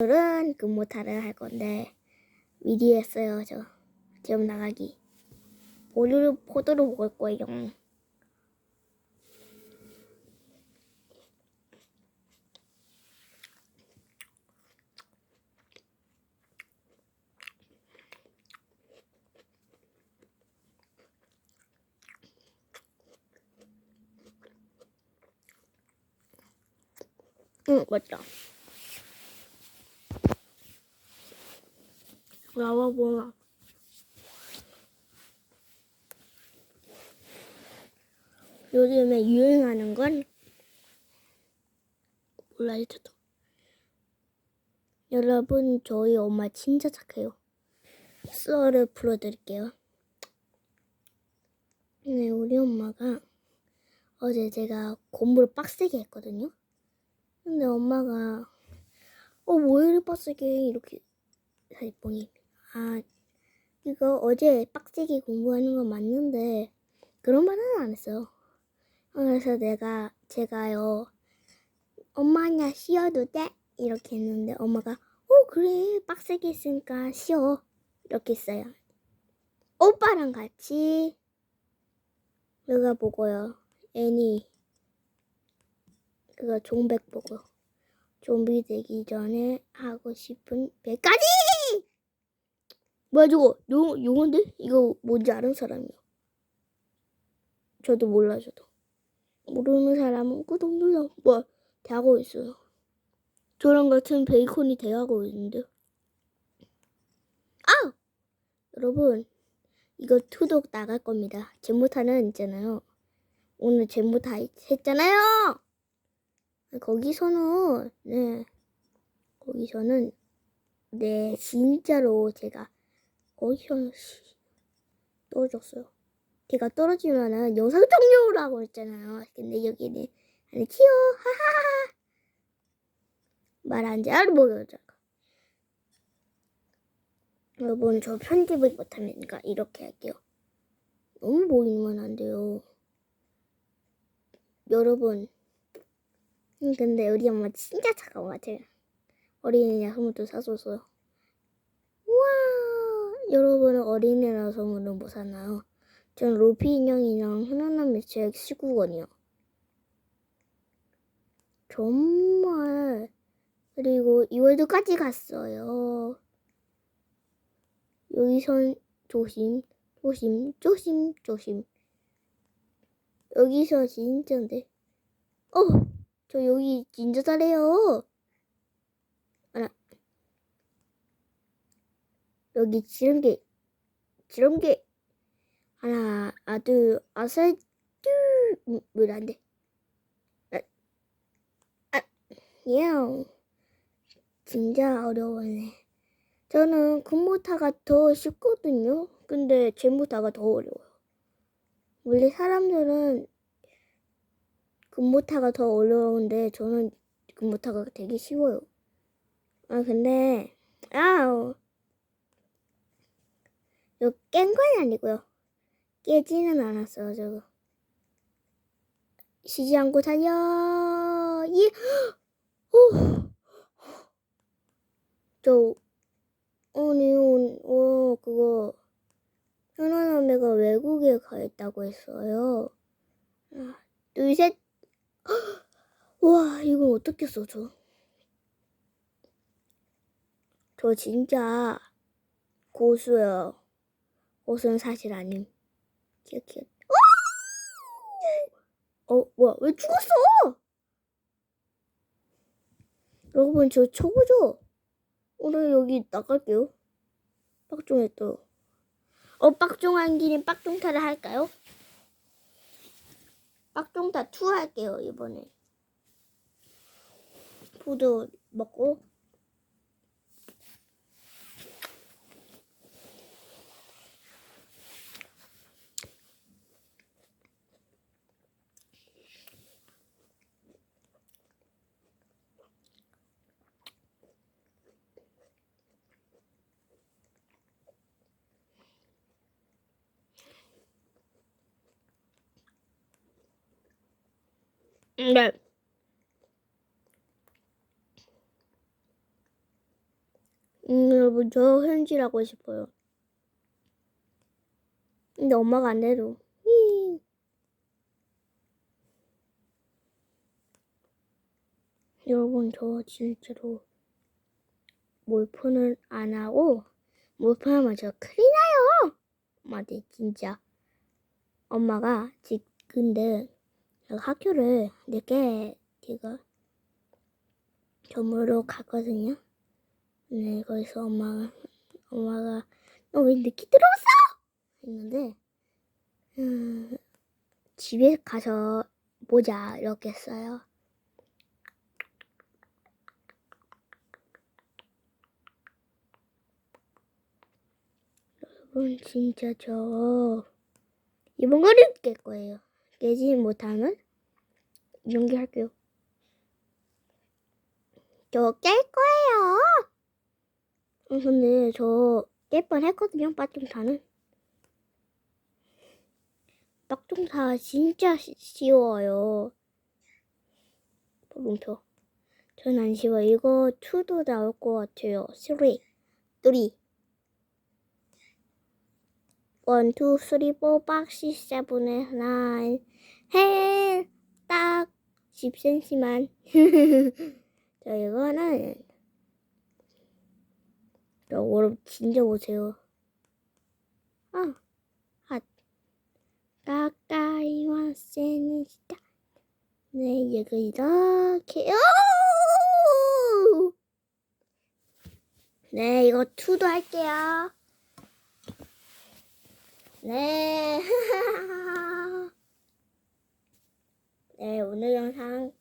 오늘은 근무타를 할 건데 미리 했어요 저. 지금 나가기. 포도를 포도를 먹을 거예요. 응 맞다 나와 보나. 요즘에 유행하는 건 몰라요 저도. 여러분 저희 엄마 진짜 착해요. 썰을 풀어드릴게요. 네 우리 엄마가 어제 제가 공부를 빡세게 했거든요? 근데 엄마가 어뭐 이리 빡세게? 이렇게 살뽕이 아 이거 어제 빡세게 공부하는 건 맞는데 그런 말은 안 했어요. 그래서 내가 제가요 엄마냐 쉬어도 돼? 이렇게 했는데 엄마가 어 그래. 빡세게 했으니까 쉬어. 이렇게 했어요. 오빠랑 같이 내가 보고요. 애니 그거 종백 보고. 좀비 되기 전에 하고 싶은 100가지! 뭐야 저거 용, 용어인데? 이거 뭔지 아는 사람이요 저도 몰라 저도. 모르는 사람은 구독 눌러. 뭐야 대하고 있어요. 저랑 같은 베이컨이 대하고 있는데. 아! 여러분 이거 투독 나갈 겁니다. 제모타는 있잖아요. 오늘 제모타 했잖아요! 거기서는 네. 거기서는 네 진짜로 제가 거기서 떨어졌어요. 제가 떨어지면은 영상 종료라고 했잖아요. 근데 여기는 아니 키요 하하하 말안 잘 보여줘. 여러분 저 편집을 못하니까 이렇게 할게요. 너무 보이면 안 돼요. 여러분 음, 근데 우리 엄마 진짜 착한 것 같아요. 어린이날 선물도 사줘서요. 여러분은 어린이날 선물은 뭐 사나요? 전 로피 인형이랑 흔한한 매책 19권이요. 정말. 그리고 2월도까지 갔어요. 여기선 조심, 조심, 조심, 조심. 여기서 진짜인데. 어! 저 여기 진짜 잘해요. 하나. 여기 지름개. 지름개. 하나, 아, 둘, 아살, 둘. 물안 돼. 아, 아, 야. 진짜 어려워네. 저는 금모타가 더 쉽거든요. 근데 제모타가 더 어려워요. 원래 사람들은 금모타가 더 어려운데 저는 금모타가 되게 쉬워요. 아 근데 아우 이거 깬 건 아니고요. 깨지는 않았어요 저거. 쉬지 않고 달려 이 오. 저 아니 어 그거 현아남매가 외국에 가 있다고 했어요. 하나 둘 셋 와, 이걸 어떻게 써줘? 저 진짜 고수요. 고수는 사실 아님. 키키키. 어, 뭐야? 왜 죽었어? 여러분, 저 초보죠? 오늘 여기 나갈게요. 빡종에 또. 어, 빡종한 길인 빡종타를 할까요? 빡종타 2 할게요, 이번에. 푸드 먹고 네. 음, 여러분, 저 현질 하고 싶어요. 근데 엄마가 안. 히. 여러분, 저 진짜로 몰폰을 안 하고, 몰폰하면 저 큰일 나요! 엄마한테 진짜. 엄마가 지, 근데 학교를 늦게 제가 점으로 갔거든요. 네, 거기서 엄마가, 엄마가, 너 왜 늦게 들어왔어? 했는데, 음, 집에 가서 보자, 이렇게 했어요. 여러분, 진짜 저, 이번 거를 깰 거예요. 깨지 못하면, 연기할게요. 저 깰 거예요. 어, 근데 저 깰 뻔 했거든요, 빠뚱타는. 빠뚱타 진짜 시- 쉬워요. 뭉쳐. 전안 쉬워. 이거 2도 나올 것 같아요. 3, 3. 1, 2, 3, 4, 5, 6, 7, 8, 9. 해! 딱 10cm만. 자, 이거는 자, 여러분 진짜 보세요. 아, 아, 가까이 와세는 시다. 네, 이거 이렇게. 오! 네, 이거 투도 할게요. 네. 네, 오늘 영상